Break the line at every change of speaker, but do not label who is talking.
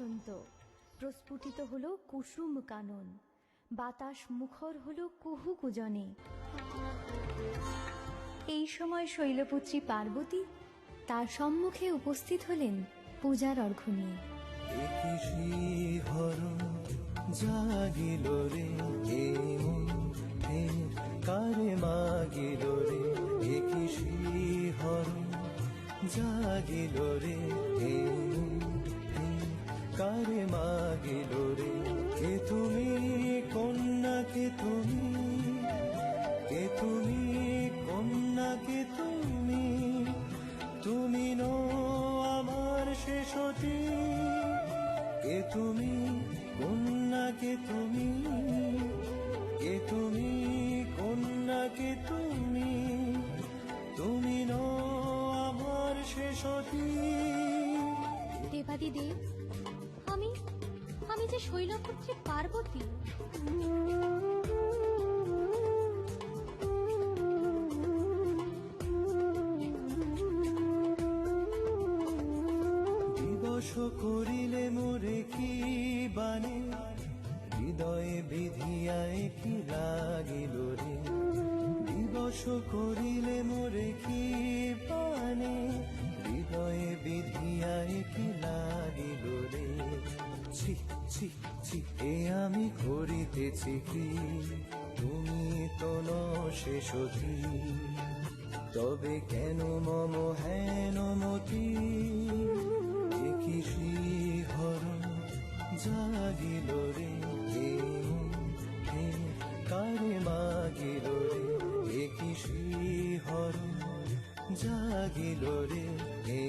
বসন্ত। প্রস্ফুটিত হল কুসুম কানন। বাতাস মুখর হল কুহু কুজনে। এই সময় শৈলপুত্রী পার্বতী তার সম্মুখে উপস্থিত হলেন পূজার অর্ঘ্য নিয়ে
রে রে? জাগিল রে এ মন ফের কারে রে। কে তুমি, কন্যা কে তুমি? কে তুমি, কন্যা কে তুমি? তুমি নো আমার শেষটি কে তুমি, কন্যা কে তুমি? কে তুমি, কন্যা কে তুমি? তুমি নো আমার শেষটি
দেবাদিদেব আমি আমি যে শৈলপুত্রী পার্বতী।
দিবস করিলে মোরে কি বানে হৃদয়ে বিধিয়ায় কি লাগিল রে? দিবস করিলে মোরে ছি ছি ছি। এ আমি করিতেছি কি? তুমি তো সে তবে কেন মম হেন মতি? কি হর জাগিল রে? হে কারে মাগিল রে? এ কি হর জাগিল রে? হে